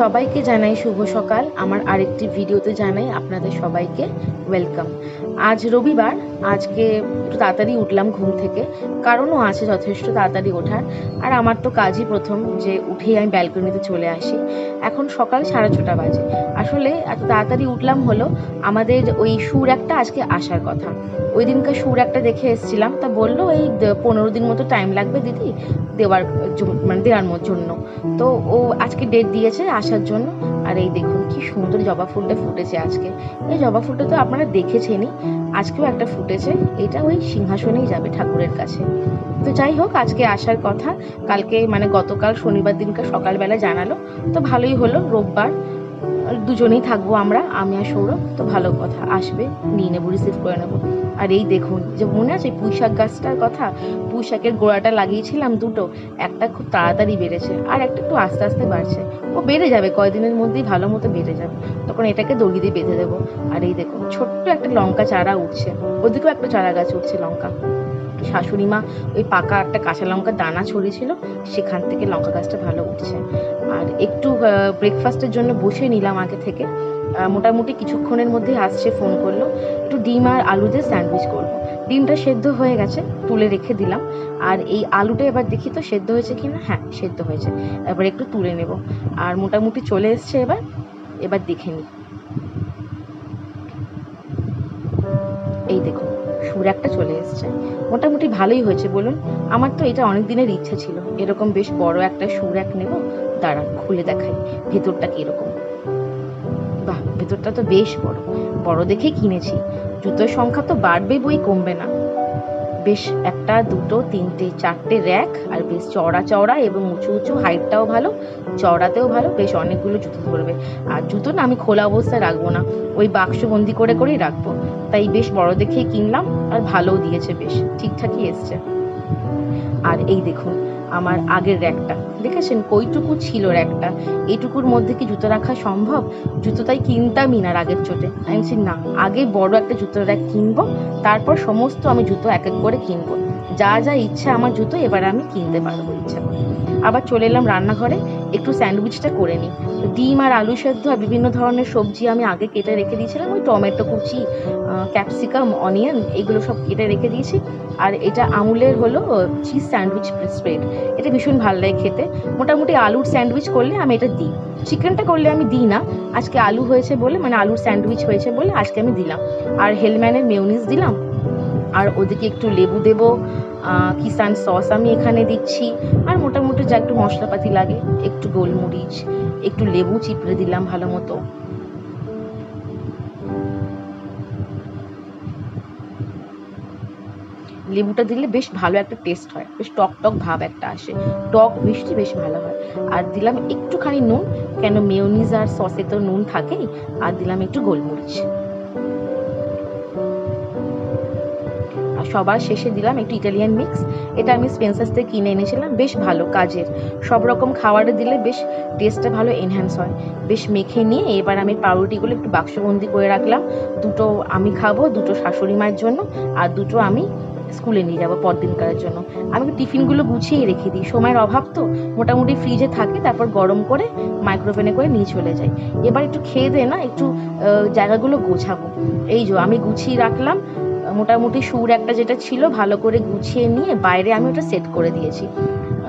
সবাইকে জানাই শুভ সকাল। আমার আরেকটি ভিডিওতে জানাই আপনাদের সবাইকে ওয়েলকাম আজ রবিবার, আজকে একটু তাড়াতাড়ি উঠলাম ঘুম থেকে, কারণও আছে যথেষ্ট তাড়াতাড়ি ওঠার। আর আমার তো কাজই প্রথম যে উঠেই আমি ব্যালকনিতে চলে আসি। এখন সকাল সাড়ে ছটা বাজে। আসলে এত তাড়াতাড়ি উঠলাম হলো আমাদের ওই সুর একটা আজকে আসার কথা। ওই দিনকে সুর একটা দেখে এসেছিলাম। তা বলল, এই পনেরো দিন মতো টাইম লাগবে দিদি? দেওয়ার মানে দেওয়ার জন্য। তো ও আজকে ডেট দিয়েছে আসার জন্য। আর এই দেখুন কি সুন্দর জবা ফুলটা ফুটেছে আজকে। এই জবা ফুলটা তো আপনারা দেখেছেনই। আজকেও একটা ফুটেছে। এটা ওই সিংহাসনেই যাবে ঠাকুরের কাছে। তো যাই হোক, আজকে আসার কথা। কালকে মানে গতকাল শনিবার দিনকে সকালবেলা জানালো। তো ভালোই হলো, রোববার। দুজনেই থাকব আমরা, আমি আর সৌরভ, তো ভালো কথা, আসবে, নিয়ে নেব রিসিভ করে নেব। আর এই দেখুন, যে মনে আছে পুঁই শাক গাছটার কথা? পুঁই শাকের গোড়াটা লাগিয়েছিলাম দুটো, একটা খুব তাড়াতাড়ি বেড়েছে, আর একটা একটু আস্তে আস্তে বাড়ছে। ও বেড়ে যাবে, কয়দিনের মধ্যেই ভালো মতো বেড়ে যাবে। তখন এটাকে দড়ি দিয়ে বেঁধে দেবো। আর এই দেখুন, ছোট্ট একটা লঙ্কা চারা উঠছে, ওদিকেও একটা চারা গাছ উঠছে লঙ্কা। শাশুড়ি মা ওই পাকা একটা কাঁচা লঙ্কার দানা ছড়িয়েছিল, সেখান থেকে লঙ্কা গাছটা ভালো উঠছে। আর একটু ব্রেকফাস্টের জন্য বসে নিলাম আগে থেকে। মোটামুটি কিছুক্ষণের মধ্যেই আসছে, ফোন করল। একটু ডিম আর আলু দিয়ে স্যান্ডউইচ করব। ডিমটা সেদ্ধ হয়ে গেছে, তুলে রেখে দিলাম। আর এই আলুটা এবার দেখি তো সেদ্ধ হয়েছে কি না হ্যাঁ সেদ্ধ হয়েছে। এবার একটু তুলে নেব। আর মোটামুটি চলে এসছে এবার। এবার দেখে নিই এই দেখুন। সুর একটা চলে এসছে। মোটামুটি ভালোই হয়েছে, বলুন। আমার তো এটা অনেক দিনের ইচ্ছে ছিল। এরকম বেশ বড় একটা সুর এক নেব দাঁড়া খুলে দেখাই। ভেতরটা কীরকম? বাহ, ভেতরটা তো বেশ বড়। বড় দেখে কিনেছি। জুতোর সংখ্যা তো বাড়বে বই কমবে না। বেশ একটা, দুটো, তিনটে, চারটে র্যাক আর বেশ চওড়া চওড়া এবং উঁচু উঁচু হাইটটাও ভালো, চওড়াতেও ভালো, বেশ অনেকগুলো জুতো ধরবে। আর জুতো না আমি খোলা অবস্থায় রাখব না, ওই বাক্স বন্দি করে করেই রাখব। তাই বেশ বড় দেখেই কিনলাম আর ভালোও দিয়েছে বেশ, ঠিকঠাকই এসছে। আর এই দেখুন আমার আগের র্যাকটা। দেখেছেন কইটুকু ছিল র্যাকটা। এইটুকুর মধ্যে কি জুতো রাখা সম্ভব? জুতো তাই কিনতামই না আগের চোটে। আমি বলছি, না, আগে বড় একটা জুতোর র্যাক কিনবো, তারপর সমস্ত আমি জুতো এক এক করে কিনবো। যা যা ইচ্ছা আমার জুতো এবার আমি কিনতে পারব ইচ্ছা করে। আবার চলে এলাম রান্নাঘরে। একটু স্যান্ডউইচটা করে নিই ডিম আর আলু সেদ্ধ আর বিভিন্ন ধরনের সবজি আমি আগে কেটে রেখে দিয়েছিলাম। ওই টমেটো, কুচি ক্যাপসিকাম, অনিয়ন এগুলো সব কেটে রেখে দিয়েছি। আর এটা আমুলের হলো চিজ স্যান্ডউইচ স্প্রেড। এটা ভীষণ ভালো লাগে খেতে। মোটামুটি আলুর স্যান্ডউইচ করলে আমি এটা দিই। চিকেনটা করলে আমি দিই না। আজকে আলু হয়েছে বলে মানে আলুর স্যান্ডউইচ হয়েছে বলে আজকে আমি দিলাম। আর হেলম্যানের মেয়নিজ দিলাম। আর ওদিকে একটু লেবু দেবো কিষান সস আমি এখানে দিচ্ছি। আর মোটামুটি যা একটু মশলাপাতি লাগে, একটু গোলমরিচ, একটু লেবু চিপড়ে দিলাম ভালো মতো। লেবুটা দিলে বেশ ভালো একটা টেস্ট হয়, বেশ টক টক ভাব একটা আসে। টক মিষ্টি বেশ ভালো হয়। আর দিলাম একটুখানি নুন, কেন মেয়োনিজ আর সসে তো নুন থাকেই, আর দিলাম একটু গোলমরিচ। সবার শেষে দিলাম একটু ইটালিয়ান মিক্স এটা আমি স্পেন্সার্স থেকে কিনে এনেছিলাম, বেশ ভালো কাজের। সব রকম খাবারে দিলে বেশ টেস্টটা ভালো এনহ্যান্স হয়। বেশ মেখে নিয়ে এবার আমি পাউরুটিগুলো একটু বাক্সবন্দি করে রাখলাম। দুটো আমি খাব, দুটো শাশুড়ি মায়ের জন্য, আর দুটো আমি স্কুলে নিয়ে যাব পরদিনকারের জন্য। আমি টিফিনগুলো গুছিয়ে রেখে দিই। সময়ের অভাব তো, মোটামুটি ফ্রিজে থাকে, তারপর গরম করে মাইক্রোওভেনে করে নিয়ে চলে যাই। এবার একটু খেয়ে দে না, একটু জায়গাগুলো গোছাবো। এই যে আমি গুছিয়ে রাখলাম মোটামুটি সুর একটা যেটা ছিল, ভালো করে গুছিয়ে নিয়ে বাইরে আমি ওটা সেট করে দিয়েছি।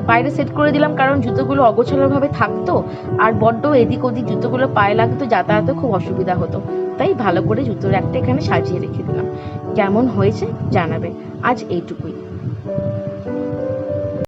বাইরে সেট করে দিলাম কারণ জুতোগুলো অগোছালোভাবে থাকতো আর বড্ড এদিক ওদিক জুতোগুলো পায়ে লাগতো, যাতায়াতে খুব অসুবিধা হতো। তাই ভালো করে জুতোর একটা এখানে সাজিয়ে রেখে দিলাম। কেমন হয়েছে জানাবে। আজ এইটুকুই।